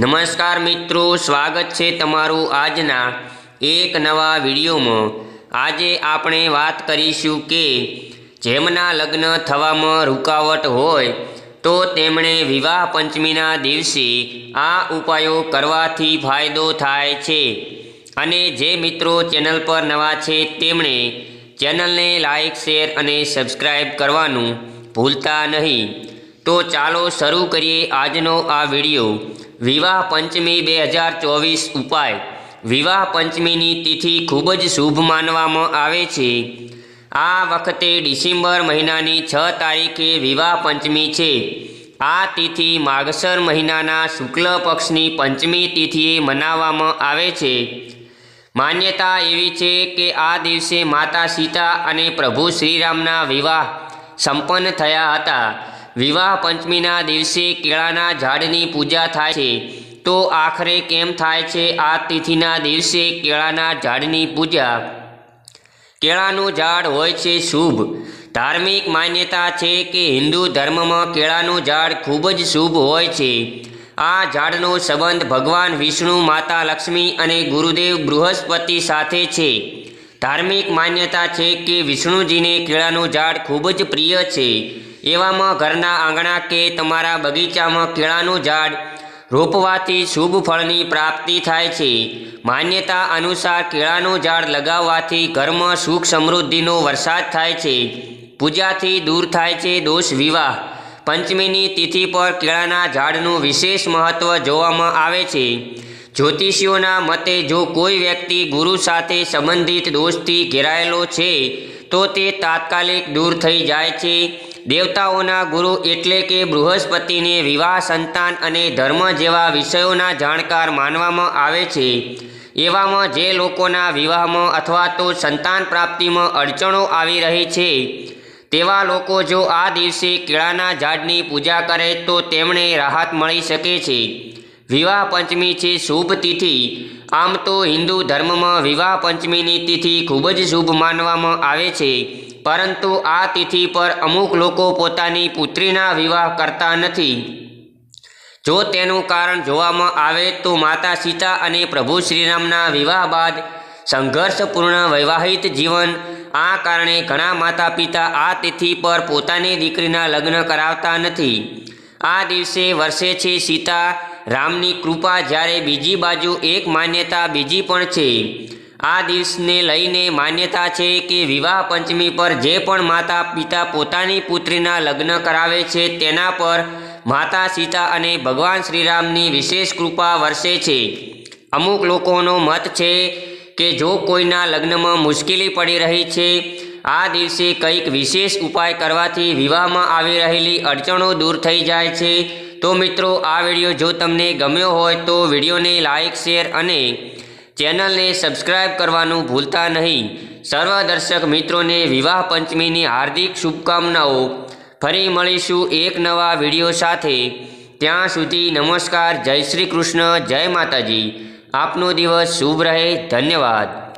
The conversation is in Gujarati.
નમસ્કાર મિત્રો, સ્વાગત છે તમારું આજના એક નવા વિડીયોમાં. આજે આપણે વાત કરીશું કે જેમના લગ્ન થવામાં રૂકાવટ હોય, તો તેમણે વિવાહ પંચમીના દિવસે આ ઉપાયો કરવાથી ફાયદો થાય છે. અને જે મિત્રો ચેનલ પર નવા છે, તેમણે ચેનલને લાઇક શેર અને સબસ્ક્રાઈબ કરવાનું ભૂલતા નહીં. તો ચાલો શરૂ કરીએ આજનો આ વીડિયો. વિવાહ પંચમી બે હજાર ચોવીસ ઉપાય. વિવાહ પંચમીની તિથિ ખૂબ જ શુભ માનવામાં આવે છે. આ વખતે ડિસેમ્બર મહિનાની છ તારીખે વિવાહ પંચમી છે. આ તિથિ માગસર મહિનાના શુક્લ પક્ષની પંચમી તિથિએ મનાવવામાં આવે છે. માન્યતા એવી છે કે આ દિવસે માતા સીતા અને પ્રભુ શ્રીરામના વિવાહ સંપન્ન થયા હતા. વિવાહ પંચમીના દિવસે કેળાના ઝાડની પૂજા થાય છે. તો આખરે કેમ થાય છે? આ તિથિના દિવસે કેળાના ઝાડની પૂજા. કેળાનું ઝાડ હોય છે શુભ. ધાર્મિક માન્યતા છે કે હિન્દુ ધર્મમાં કેળાનું ઝાડ ખૂબ જ શુભ હોય છે. આ ઝાડનો સંબંધ ભગવાન વિષ્ણુ, માતા લક્ષ્મી અને ગુરુદેવ બૃહસ્પતિ સાથે છે. ધાર્મિક માન્યતા છે કે વિષ્ણુજીને કેળાનું ઝાડ ખૂબ જ પ્રિય છે. એવામાં ઘરના આંગણા કે તમારા બગીચામાં કેળાનું ઝાડ રોપવાથી શુભ ફળની પ્રાપ્તિ થાય છે. માન્યતા અનુસાર કેળાનું ઝાડ લગાવવાથી ઘરમાં સુખ સમૃદ્ધિનો વરસાદ થાય છે. પૂજાથી દૂર થાય છે દોષ વિવાહ. પંચમીની તિથિ પર કેળાના ઝાડનું વિશેષ મહત્વ જોવામાં આવે છે. જ્યોતિષીઓના મતે જો કોઈ વ્યક્તિ ગુરુ સાથે સંબંધિત દોષથી ઘેરાયેલો છે, તો તે તાત્કાલિક દૂર થઈ જાય છે. દેવતાઓના ગુરુ એટલે કે બૃહસ્પતિને વિવાહ, સંતાન અને ધર્મ જેવા વિષયોના જાણકાર માનવામાં આવે છે. એવામાં જે લોકોના વિવાહમાં અથવા તો સંતાન પ્રાપ્તિમાં અડચણો આવી રહી છે, તેવા લોકો જો આ દિવસે કેળાના ઝાડની પૂજા કરે તો તેમણે રાહત મળી શકે છે. વિવાહ પંચમી છે શુભ તિથિ. આમ તો હિન્દુ ધર્મમાં વિવાહ પંચમીની તિથિ ખૂબ જ શુભ માનવામાં આવે છે. પરંતુ આ તિથિ પર અમુક લોકો પોતાની પુત્રીના વિવાહ કરતા નથી. જો તેનું કારણ જોવામાં આવે તો માતા સીતા અને પ્રભુ શ્રીરામના વિવાહ બાદ સંઘર્ષપૂર્ણ વૈવાહિક જીવન, આ કારણે ઘણા માતા પિતા આ તિથિ પર પોતાની દીકરીના લગ્ન કરાવતા નથી. આ દિવસે વર્ષે છે સીતા, રામની કૃપા જ્યારે બીજી બાજુ એક માન્યતા બીજી પણ છે. આ દિવસને લઈને માન્યતા છે કે વિવાહ પંચમી પર જે પણ માતા પિતા પોતાની પુત્રીના લગ્ન કરાવે છે તેના પર માતા સીતા અને ભગવાન શ્રીરામની વિશેષ કૃપા વરસે છે. અમુક લોકોનો મત છે કે જો કોઈના લગ્નમાં મુશ્કેલી પડી રહી છે, આ દિવસે કંઈક વિશેષ ઉપાય કરવાથી વિવાહમાં આવી રહેલી અડચણો દૂર થઈ જાય છે. તો મિત્રો, આ વીડિયો જો તમને ગમ્યો હોય તો વિડીયોને લાઇક શેર અને ચેનલને સબસ્ક્રાઇબ કરવાનું ભૂલતા નહીં. સર્વ દર્શક મિત્રોને વિવાહ પંચમીની હાર્દિક શુભકામનાઓ. ફરી મળીશું એક નવા વીડિયો સાથે. ત્યાં સુધી નમસ્કાર, જય શ્રી કૃષ્ણ, જય માતાજી. આપનો દિવસ શુભ રહે. ધન્યવાદ.